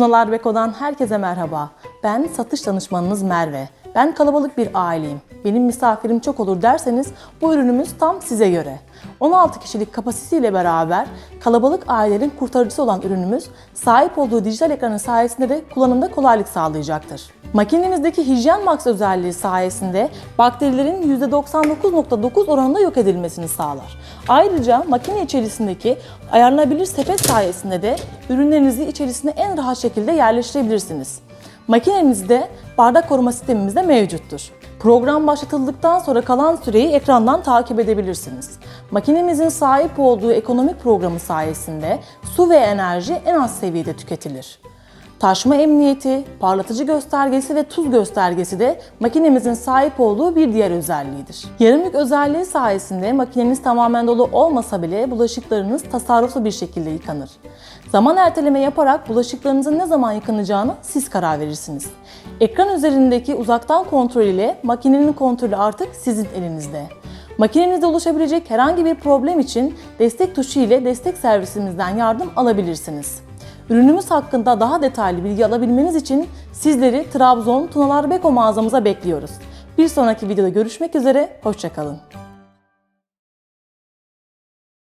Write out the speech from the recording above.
Tunalar Beko'dan herkese merhaba. Ben satış danışmanınız Merve. Ben kalabalık bir aileyim. Benim misafirim çok olur derseniz bu ürünümüz tam size göre. 16 kişilik kapasitesiyle beraber kalabalık ailelerin kurtarıcısı olan ürünümüz sahip olduğu dijital ekranın sayesinde de kullanımda kolaylık sağlayacaktır. Makinenizdeki Hijyen Max özelliği sayesinde bakterilerin %99.9 oranında yok edilmesini sağlar. Ayrıca makine içerisindeki ayarlanabilir sepet sayesinde de ürünlerinizi içerisine en rahat şekilde yerleştirebilirsiniz. Makinemizde bardak koruma sistemimiz de mevcuttur. Program başlatıldıktan sonra kalan süreyi ekrandan takip edebilirsiniz. Makinemizin sahip olduğu ekonomik programı sayesinde su ve enerji en az seviyede tüketilir. Taşma emniyeti, parlatıcı göstergesi ve tuz göstergesi de makinemizin sahip olduğu bir diğer özelliğidir. Yarım yük özelliği sayesinde makineniz tamamen dolu olmasa bile bulaşıklarınız tasarruflu bir şekilde yıkanır. Zaman erteleme yaparak bulaşıklarınızın ne zaman yıkanacağını siz karar verirsiniz. Ekran üzerindeki uzaktan kontrol ile makinenin kontrolü artık sizin elinizde. Makinenizde oluşabilecek herhangi bir problem için destek tuşu ile destek servisimizden yardım alabilirsiniz. Ürünümüz hakkında daha detaylı bilgi alabilmeniz için sizleri Trabzon Tunalar Beko mağazamıza bekliyoruz. Bir sonraki videoda görüşmek üzere, hoşçakalın.